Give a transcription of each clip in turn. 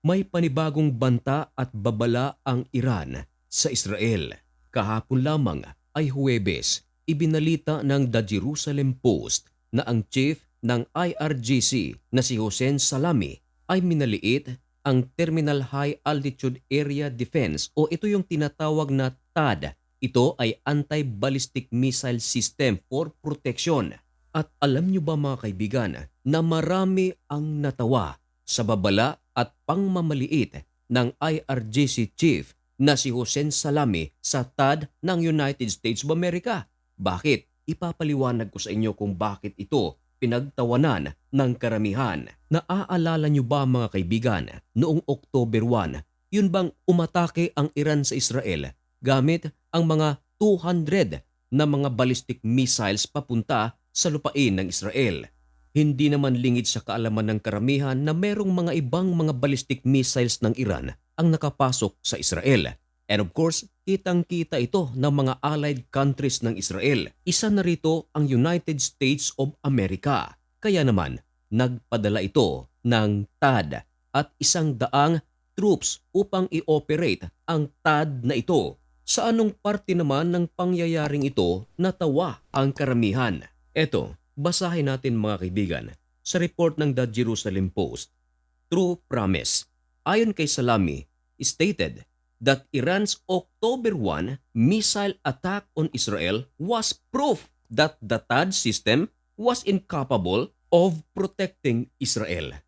may panibagong banta at babala ang Iran sa Israel. Kahapon lamang ay Huwebes, ibinalita ng The Jerusalem Post na ang chief ng IRGC na si Hossein Salami ay minaliit ang Terminal High Altitude Area Defense o ito yung tinatawag na TAD. Ito ay Anti-Ballistic Missile System for Protection. At alam nyo ba mga kaibigan na marami ang natawa sa babala at pangmamaliit ng IRGC chief na si Hossein Salami sa TAD ng United States of America. Bakit? Ipapaliwanag ko sa inyo kung bakit ito pinagtawanan ng karamihan. Naaalala nyo ba mga kaibigan, noong October 1, yun bang umatake ang Iran sa Israel gamit ang mga 200 na mga ballistic missiles papunta sa lupain ng Israel? Hindi naman lingid sa kaalaman ng karamihan na merong mga ibang mga ballistic missiles ng Iran ang nakapasok sa Israel. And of course, kitang-kita ito ng mga allied countries ng Israel. Isa na rito ang United States of America. Kaya naman, nagpadala ito ng TAD at isang daang troops upang i-operate ang TAD na ito. Sa anong parte naman ng pangyayaring ito natawa ang karamihan? Eto, basahin natin mga kaibigan sa report ng The Jerusalem Post. True Promise. Ayon kay Salami, stated that Iran's October 1 missile attack on Israel was proof that the THAAD system was incapable of protecting Israel.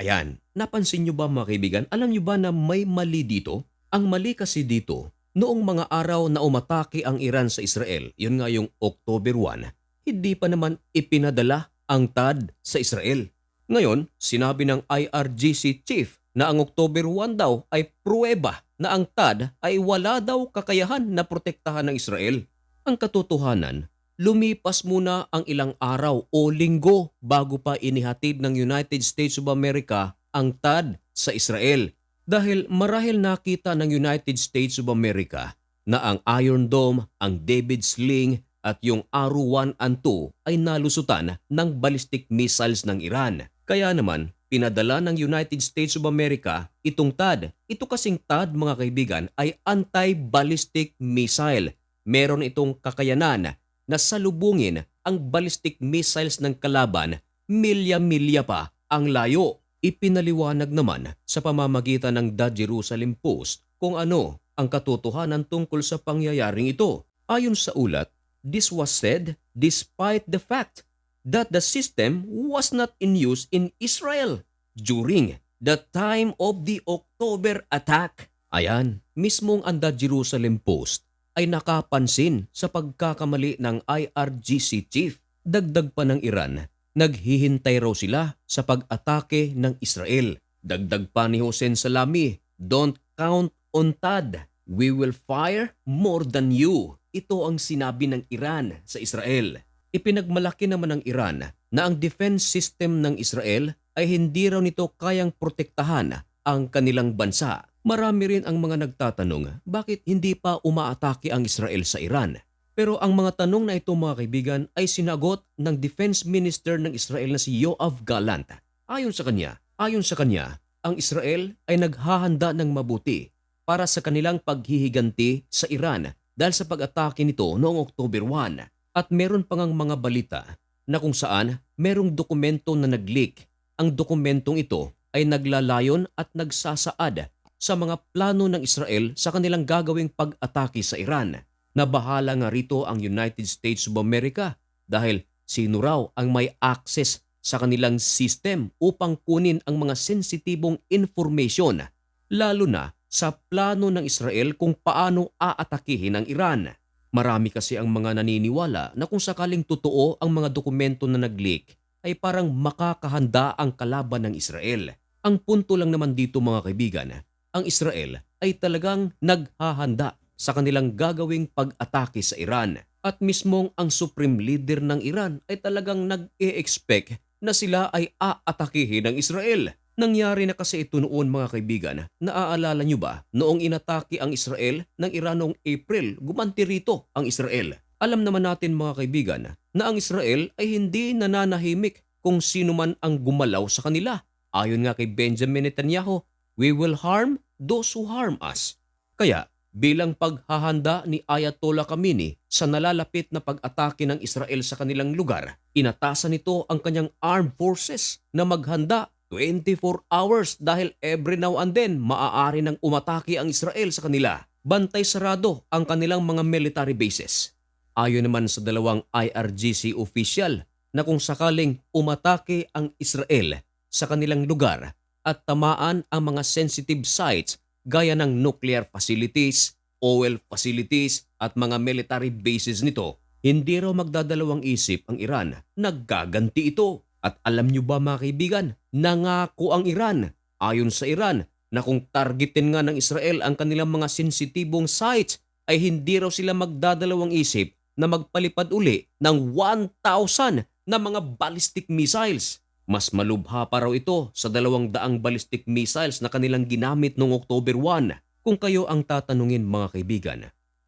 Ayan, napansin nyo ba mga kaibigan? Alam nyo ba na may mali dito? Ang mali kasi dito, noong mga araw na umatake ang Iran sa Israel, yun nga yung October 1, hindi pa naman ipinadala ang THAAD sa Israel. Ngayon, sinabi ng IRGC chief na ang October 1 daw ay pruweba na ang TAD ay wala daw kakayahan na protektahan ng Israel. Ang katotohanan, lumipas muna ang ilang araw o linggo bago pa inihatid ng United States of America ang TAD sa Israel. Dahil marahil nakita ng United States of America na ang Iron Dome, ang David Sling at yung Aru-1 and 2 ay nalusutan ng ballistic missiles ng Iran. Kaya naman, pinadala ng United States of America itong TAD. Ito kasing TAD mga kaibigan ay anti-ballistic missile. Meron itong kakayanan na salubungin ang ballistic missiles ng kalaban milya-milya pa ang layo. Ipinaliwanag naman sa pamamagitan ng The Jerusalem Post kung ano ang katotohanan tungkol sa pangyayaring ito. Ayon sa ulat, this was said despite the fact that the system was not in use in Israel during the time of the October attack. Ayan, mismong ang The Jerusalem Post ay nakapansin sa pagkakamali ng IRGC chief. Dagdag pa ng Iran, naghihintay raw sila sa pag-atake ng Israel. Dagdag pa ni Hossein Salami, don't count on TAD. We will fire more than you. Ito ang sinabi ng Iran sa Israel. Ipinagmalaki naman ng Iran na ang defense system ng Israel ay hindi raw nito kayang protektahan ang kanilang bansa. Marami rin ang mga nagtatanong bakit hindi pa umaatake ang Israel sa Iran. Pero ang mga tanong na ito mga kaibigan ay sinagot ng Defense Minister ng Israel na si Yoav Gallant. Ayon sa kanya, ayon sa kanya, ang Israel ay naghahanda ng mabuti para sa kanilang paghihiganti sa Iran dahil sa pag-atake nito noong October 1. At meron pang ang mga balita na kung saan merong dokumento na nag-leak. Ang dokumentong ito ay naglalayon at nagsasaad sa mga plano ng Israel sa kanilang gagawing pag-atake sa Iran. Nabahala nga rito ang United States of America dahil sino raw ang may access sa kanilang system upang kunin ang mga sensitibong information lalo na sa plano ng Israel kung paano aatakihin ang Iran. Marami kasi ang mga naniniwala na kung sakaling totoo ang mga dokumento na nag-leak ay parang makakahanda ang kalaban ng Israel. Ang punto lang naman dito mga kaibigan, ang Israel ay talagang naghahanda sa kanilang gagawing pag-atake sa Iran. At mismong ang supreme leader ng Iran ay talagang nag-e-expect na sila ay aatakihin ng Israel. Nangyari na kasi ito noon mga kaibigan. Naaalala nyo ba noong inatake ang Israel ng Iran noong April, gumanti rito ang Israel. Alam naman natin mga kaibigan na ang Israel ay hindi nananahimik kung sino man ang gumalaw sa kanila. Ayon nga kay Benjamin Netanyahu, we will harm those who harm us. Kaya bilang paghahanda ni Ayatollah Khamenei sa nalalapit na pag-atake ng Israel sa kanilang lugar, inatasan nito ang kanyang armed forces na maghanda 24 hours dahil every now and then maaari nang umatake ang Israel sa kanila. Bantay sarado ang kanilang mga military bases. Ayon naman sa dalawang IRGC official na kung sakaling umatake ang Israel sa kanilang lugar at tamaan ang mga sensitive sites gaya ng nuclear facilities, oil facilities at mga military bases nito, hindi raw magdadalawang isip ang Iran na gaganti ito. At alam nyo ba mga kaibigan, nangako ang Iran ayon sa Iran na kung targetin nga ng Israel ang kanilang mga sensitibong sites ay hindi raw sila magdadalawang isip na magpalipad uli ng 1,000 na mga ballistic missiles. Mas malubha pa raw ito sa dalawang daang ballistic missiles na kanilang ginamit noong October 1. Kung kayo ang tatanungin mga kaibigan,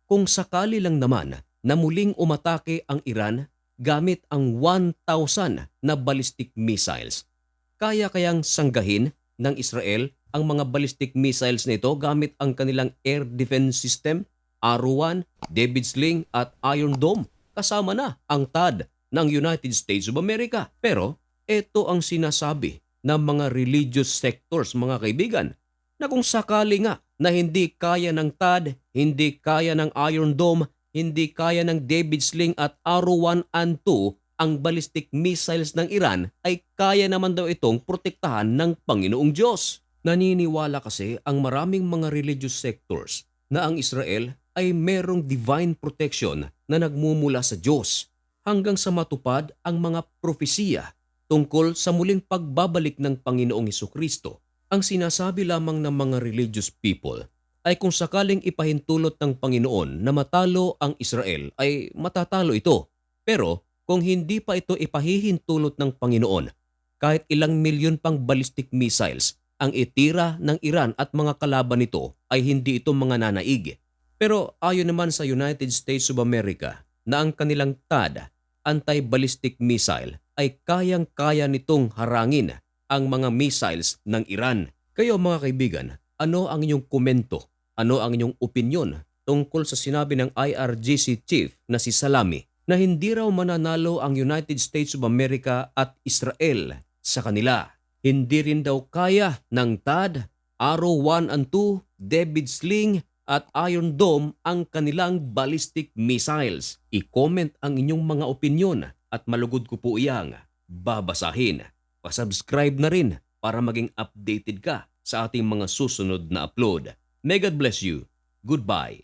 kung sakali lang naman na muling umatake ang Iran gamit ang 1,000 na ballistic missiles, kaya kayang sanggahin ng Israel ang mga ballistic missiles nito gamit ang kanilang air defense system, Arrow-1, David Sling at Iron Dome kasama na ang THAAD ng United States of America. Pero ito ang sinasabi ng mga religious sectors mga kaibigan na kung sakali nga na hindi kaya ng THAAD, hindi kaya ng Iron Dome, hindi kaya ng David Sling at Arrow 1 and 2 ang ballistic missiles ng Iran ay kaya naman daw itong protektahan ng Panginoong Diyos. Naniniwala kasi ang maraming mga religious sectors na ang Israel ay merong divine protection na nagmumula sa Diyos hanggang sa matupad ang mga propesiya tungkol sa muling pagbabalik ng Panginoong Heso. Ang sinasabi lamang ng mga religious people ay kung sakaling ipahintulot ng Panginoon na matalo ang Israel ay matatalo ito. Pero kung hindi pa ito ipahihintulot ng Panginoon, kahit ilang milyon pang ballistic missiles ang itira ng Iran at mga kalaban nito ay hindi ito mga nanaig. Pero ayon naman sa United States of America na ang kanilang THAAD, anti-ballistic missile, ay kayang-kaya nitong harangin ang mga missiles ng Iran. Kayo mga kaibigan, ano ang inyong komento? Ano ang inyong opinion tungkol sa sinabi ng IRGC chief na si Salami na hindi raw mananalo ang United States of America at Israel sa kanila? Hindi rin daw kaya ng THAAD, Arrow 1 and 2, David Sling at Iron Dome ang kanilang ballistic missiles. I-comment ang inyong mga opinion at malugod ko po iyang babasahin. Pasubscribe na rin para maging updated ka sa ating mga susunod na upload. May God bless you. Goodbye.